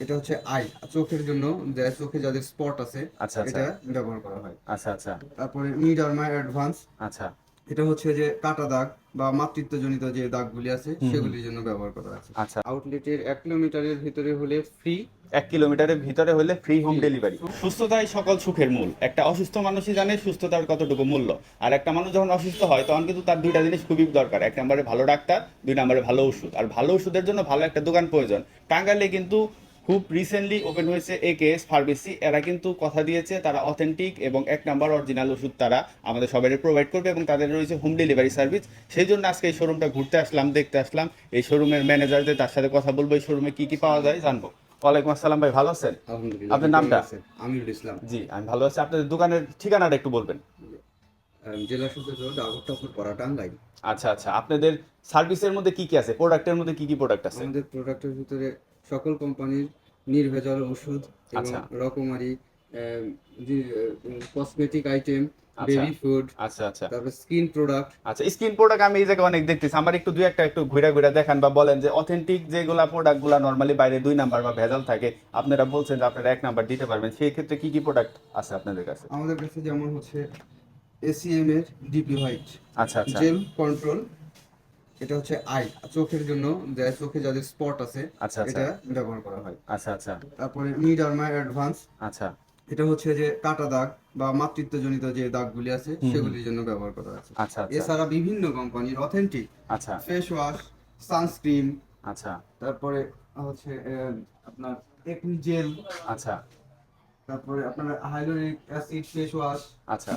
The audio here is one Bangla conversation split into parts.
এটা হচ্ছে আই চোখের জন্য যে চোখে যাদের স্পট আছে আচ্ছা, আচ্ছা। এটা ব্যবহার করা হয়। আচ্ছা আচ্ছা। তারপরে নিডারমা অ্যাডভান্স আচ্ছা। এটা হচ্ছে যে কাটা দাগ বা মাতৃত্বজনিত যে দাগগুলি আছে সেগুলির জন্য ব্যবহার করা আছে আচ্ছা। আউটলেটের এক কিলোমিটারের ভিতরে হলে ফ্রি এক কিলোমিটারের ভিতরে হলে ফ্রি হোম ডেলিভারি সুস্থতাই সকল সুখের মূল। একটা অসুস্থ মানুষই জানে সুস্থতার কতটুকু মূল্য। আর একটা মানুষ যখন অসুস্থ হয় তখন কিন্তু তার দুইটা জিনিস খুবই দরকার। এক নম্বরে ভালো ডাক্তার দুই নম্বরে ভালো ওষুধ। আর ভালো ওষুধের জন্য ভালো একটা দোকান প্রয়োজন। টাঙ্গাইলে কিন্তু খুব রিসেন্টলি ওপেন হয়েছে এ কে এস ফার্মেসি এরা কিন্তু কথা দিয়েছে তারা অথেন্টিক এবং এক নাম্বার অরিজিনাল ওষুধ তারা আমাদের সবাই প্রোভাইড করবে এবং তাদের রয়েছে হোম ডেলিভারি সার্ভিস সেই জন্য আজকে এই শোরুমটা ঘুরতে আসলাম দেখতে আসলাম। এই শোরুমের ম্যানেজারদের তার সাথে কথা বলব এই শোরুমে কি কি পাওয়া যায় জানব। ওয়ালাইকুম আসসালাম ভাই ভালো আছেন? আলহামদুলিল্লাহ আপনার নামটা? আমিরুল ইসলাম। জি আমি ভালো আছি। আপনাদের দোকানের ঠিকানাটা একটু বলবেন। জেলা সদর রোড আগরটাপুর পাড়া টাঙ্গাইল আচ্ছা আচ্ছা। আপনাদের সার্ভিসের মধ্যে কি কি আছে? প্রোডাক্টের মধ্যে কি কি প্রোডাক্ট আছে? আমাদের প্রোডাক্টের ভিতরে সকল কোম্পানির নির্ভেজাল ওষুধ এবং আচ্ছা। রকমারি কসমেটিক আইটেম আচ্ছা। বেবি ফুড আচ্ছা আচ্ছা। তারপর স্কিন প্রোডাক্ট আচ্ছা স্কিন প্রোডাক্ট আমি এই জায়গায় অনেক দেখতেছি। আমার একটু দুই একটা একটু ঘুরে ঘুরে দেখান বা বলেন যে অথেন্টিক যেগুলা নর্মালি বাইরে দুই নাম্বার বা ভেজাল থাকে আপনারা বলছেন যে আপনারা এক নাম্বার দিতে পারবেন। সেই ক্ষেত্রে কি কি প্রোডাক্ট আছে আপনাদের কাছে? আমাদের কাছে যেমন হচ্ছে এসিএম এর ডিপি হোয়াইট আচ্ছা আচ্ছা। জেল কন্ট্রোল এটা হচ্ছে আই চোখের জন্য যে চোখে যাদের স্পট আছে আচ্ছা আচ্ছা। এটা ব্যবহার করা হয়। আচ্ছা আচ্ছা। তারপরে নিডারমা অ্যাডভান্স আচ্ছা। এটা হচ্ছে যে কাটা দাগ বা মাতৃত্বজনিত যে দাগগুলি আছে সেগুলির জন্য ব্যবহার করা আছে আচ্ছা আচ্ছা। এছাড়া বিভিন্ন কোম্পানির অথেন্টিক আচ্ছা। ফেস ওয়াশ সানস্ক্রিন আচ্ছা। তারপরে হচ্ছে আপনার একনি জেল আচ্ছা। তারপরে আপনার হাইলোরিক অ্যাসিড ফেস ওয়াশ আচ্ছা।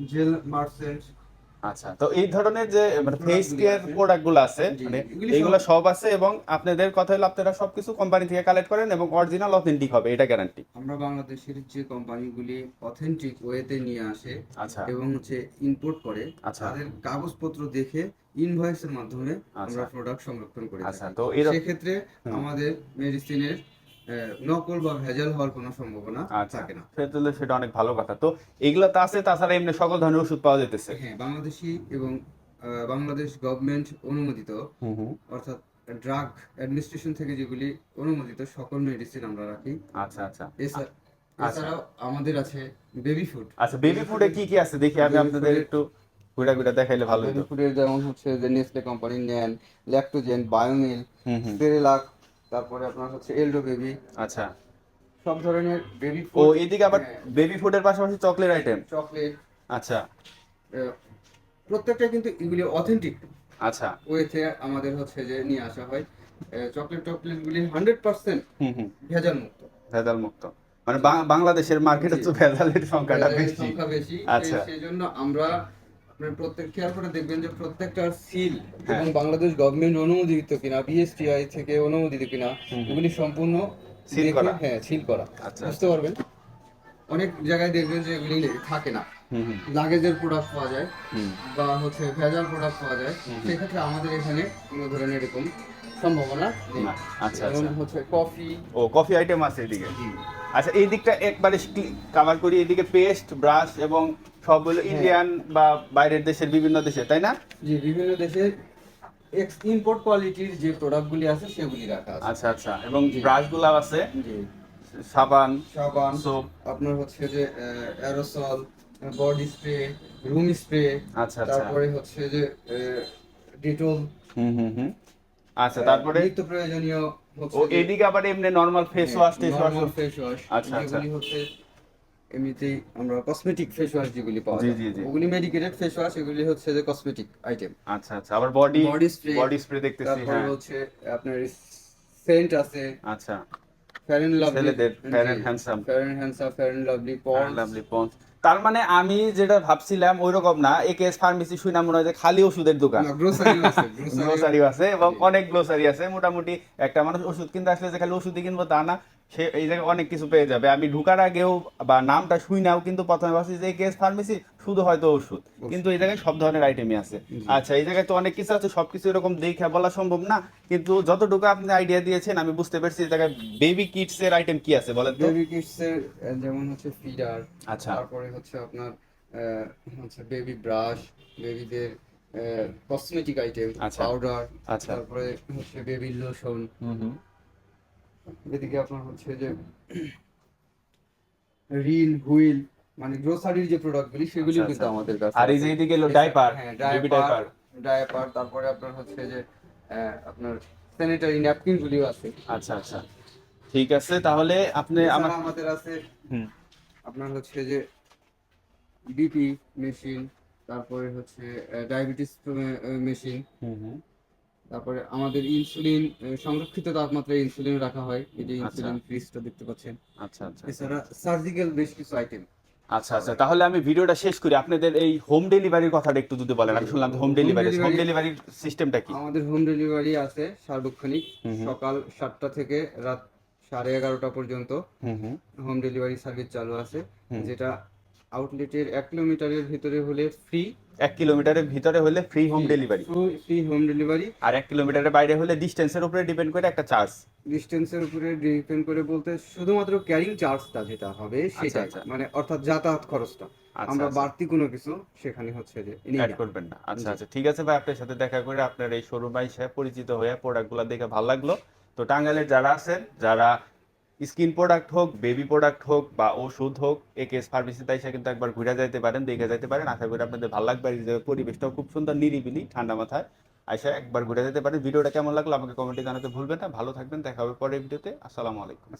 জেল মার্সেন্ট আচ্ছা তো এই ধরনের যে মানে ফেস কেয়ার আছে। প্রোডাক্টগুলো আছে মানে এগুলি এইগুলো সব- আছে এবং আপনাদের কথা হলো আপনারা সবকিছু কোম্পানি থেকে কালেক্ট করেন এবং অরিজিনাল অথেন্টিক হবে এটা গ্যারান্টি আমরা বাংলাদেশের যে কোম্পানিগুলি অথেন্টিক ওয়েতে নিয়ে আসে আচ্ছা এবং হচ্ছে ইম্পোর্ট করে আচ্ছা। তাদের কাগজপত্র দেখে ইনভয়েসের মাধ্যমে আচ্ছা। আমরা প্রোডাক্ট সংরক্ষণ করে আচ্ছা, তো সেক্ষেত্রে আমাদের মেডিসিনের নকল বা ভেজাল হওয়ার কোনো সম্ভাবনা আচ্ছা। থাকে না। সেটা সেটা অনেক ভালো কথা। তো এগুলো তো আছে তাছাড়া এমনি সকল ধরনের ওষুধ পাওয়া যেতেছে হ্যাঁ বাংলাদেশি এবং বাংলাদেশ গভর্নমেন্ট অনুমোদিত অর্থাৎ ড্রাগ অ্যাডমিনিস্ট্রেশন থেকে যেগুলি অনুমোদিত সকল মেডিসিন আমরা রাখি। আচ্ছা আচ্ছা। এছা- এছাড়াও আমাদের আছে বেবি ফুড আচ্ছা বেবি ফুডে কি কি আছে? দেখি আমি আপনাদের একটু ঘুরা ঘুরা দেখাইলে ভালো হতো ফুডের যেমন হচ্ছে যে নেসলে কোম্পানির নেন ল্যাকটোজেন বায়োমিল সেরেলাক তারপরে আপনার হচ্ছে এলডো বেবি আচ্ছা। সব ধরনের বেবি ও এদিকে আবার হ্যাঁ। বেবি ফুডের পাশাপাশি চকলেট আইটেম চকলেট আচ্ছা। প্রত্যেকটা কিন্তু এগুলি অথেন্টিক আচ্ছা। ওয়েতে আমাদের হচ্ছে যে নিয়ে আসা হয়। চকলেট টকলেট গুলি হান্ড্রেড পার্সেন্ট হুম হুম। ভেজাল মুক্ত ভেজাল মুক্ত মানে বাংলাদেশের মার্কেটে তো ভেজালের সংখ্যাটা বেশি। সংখ্যা বেশি। আচ্ছা। সেই জন্য আমরা আপনার প্রত্যেক খেয়াল করে দেখবেন যে প্রত্যেকটার সিল হ্যাঁ। এবং বাংলাদেশ গভর্নমেন্ট অনুমোদিত কিনা বিএসটিআই থেকে অনুমোদিত কিনা এগুলি সম্পূর্ণ দেখে- করা। হ্যাঁ সিল করা। আচ্ছা। বুঝতে পারবেন? অনেক জায়গায় দেখবেন যে এগুলি থাকে না। লাগেজের প্রোডাক্ট পাওয়া যায় বা হচ্ছে ভেজাল প্রোডাক্ট পাওয়া যায়। সেক্ষেত্রে আমাদের এখানে কোনো ধরনের এরকম সম্ভাবনা নেই। আচ্ছা আচ্ছা। হচ্ছে কফি ও কফি আইটেম আছে এদিকে। আচ্ছা এই দিকটা একবারে কভার করি এদিকে পেস্ট ব্রাশ এবং সবগুলো। ইন্ডিয়ান বা বাইরের দেশের বিভিন্ন দেশে তাই না? যে বিভিন্ন দেশের এক্স ইম্পোর্ট কোয়ালিটির যে প্রোডাক্টগুলি আছে সেগুলি রাখা আছে। আচ্ছা আচ্ছা এবং ব্রাশগুলা আছে। জি। সাবান সাবান সোপ আপনার হচ্ছে যে aerosol body spray room spray আচ্ছা আচ্ছা। তারপরে হচ্ছে যে ডিটল হুম হুম হুম। আচ্ছা তারপরে? নিত্য প্রয়োজনীয় ও এদিকে আবার এমনি নর্মাল ফেস ওয়াশ টেস ওয়াশ ফেস ওয়াশ আচ্ছা, আচ্ছা। হচ্ছে এমনিতেই আমরা কসমেটিক ফেস ওয়াশ যেগুলি পাওয়া যায়। ওগুলি মেডিকেটেড ফেস ওয়াশ এগুলি হচ্ছে যে কসমেটিক আইটেম আচ্ছা আচ্ছা। আবার body Body spray, body spray দেখতেছি হ্যাঁ। হচ্ছে আপনার সেন্ট আছে। আচ্ছা। ফেয়ার এন্ড লাভলি ছেলেদের and Handsome। Fair and Handsome Fair and Lovely Pond's Lovely Pond's তার মানে আমি যেটা ভাবছিলাম ওই রকম না একেএস ফার্মেসি শুনে মনে হয় যে খালি ওষুধের দোকান। গ্রোসারি আছে গ্রোসারি এবং অনেক গ্লোসারি আছে মোটামুটি একটা মানুষ ওষুধ কিনতে আসলে যে খালি ওষুধই কিনবো তা না সে এই জায়গায় অনেক কিছু পেয়ে যাবে। আমি ঢুকার আগেও বা নামটা শুই নাও কিন্তু প্রথমে ভাবছি যে কেস ফার্মেসি শুধু হয়তো ওষুধ। কিন্তু এই জায়গায় সব ধরনের আইটেমই আছে। আচ্ছা এই জায়গায় তো অনেক কিছু আছে সবকিছু এরকম দেখে বলা সম্ভব না কিন্তু যতটুকু আপনি আইডিয়া দিয়েছেন আমি বুঝতে পারছি এই জায়গায় বেবি কিডস এর আইটেম কি আছে বলেন তো। বেবি কিডস এর যেমন হচ্ছে ফিডার আচ্ছা। তারপরে হচ্ছে আপনার হচ্ছে বেবি ব্রাশ বেবিদের কসমেটিক আইটেম। পাউডার। তারপরে হচ্ছে বেবি লোশন এদিকে আপনার হচ্ছে যে রিল হুইল মানে গ্রোসারির যে প্রোডাক্টগুলি সেগুলি আচ্ছা, কিন্তু আচ্ছা। আমাদের কাছে আর এই যে এদিকে এলো ডাইপার হ্যাঁ বেবি ডায়াপার ডাইপার তারপরে আপনার হচ্ছে যে আপনার স্যানিটারি ন্যাপকিন গুলিও আছে। আচ্ছা আচ্ছা। ঠিক আছে তাহলে আপনি আমাদের আছে হুম। আপনার হচ্ছে যে বিপি মেশিন তারপরে হচ্ছে ডায়াবেটিস মেশিন তারপরে আমাদের ইনসুলিন সংরক্ষিত তাপমাত্রায় ইনসুলিন রাখা হয় এই যে আচ্ছা। ইনসুলিন ফ্রিজটা দেখতে পাচ্ছেন। আচ্ছা আচ্ছা। এছাড়া সার্জিক্যাল বেশ কিছু আইটেম আচ্ছা আচ্ছা তাহলে আমি ভিডিওটা শেষ করি। আপনাদের এই হোম ডেলিভারির কথাটা একটু যদি বলেন আমি শুনলাম হোম ডেলিভারি হোম ডেলিভারির সিস্টেমটা কি? আমাদের হোম ডেলিভারি আছে সার্বক্ষণিক। সকাল সাতটা থেকে রাত সাড়ে এগারোটা পর্যন্ত। হুম হুম। হোম ডেলিভারি সার্ভিস চালু আছে যেটা আউটলেটের এক কিলোমিটারের ভিতরে হলে ফ্রি এক কিলোমিটারের ভিতরে হলে free home delivery free home delivery আর এক কিলোমিটারের বাইরে হলে ডিস্টেন্সের উপরে ডিপেন্ড করে একটা চার্জ ডিস্টেন্সের উপরে ডিপেন্ড করে বলতে শুধুমাত্র ক্যারিং চার্জটা যেটা হবে সেটা আচ্ছা। মানে অর্থাৎ যাতায়াত খরচটা। আচ্ছা, আমরা আচ্ছা। বাড়তি কোনো কিছু সেখানে হচ্ছে যে অ্যাড করবেন না। আচ্ছা আচ্ছা ঠিক আছে ভাই আপনার সাথে দেখা করে আপনার এই শোরুম হিসেবে পরিচিত হয়ে প্রোডাক্টগুলো দেখে ভালো লাগল। তো টাঙ্গাইলের যারা আছেন যারা স্কিন প্রোডাক্ট হোক, বেবি প্রোডাক্ট হোক বা ওষুধ হোক একেস ফার্মেসিতে এসে কিন্তু একবার ঘুরে যাইতে পারেন, দেখে যাইতে পারেন। আশা করি আপনাদের ভালো লাগবে। আর পরিবেশটাও খুব সুন্দর, নিরিবিলি, ঠান্ডা মাথায়। আসে একবার ঘুরে যেতে পারেন। ভিডিওটা কেমন লাগল আমাকে কমেন্টে জানাতে ভুলবেন না। ভালো থাকবেন, দেখা হবে পরের ভিডিওতে। আসসালামু আলাইকুম।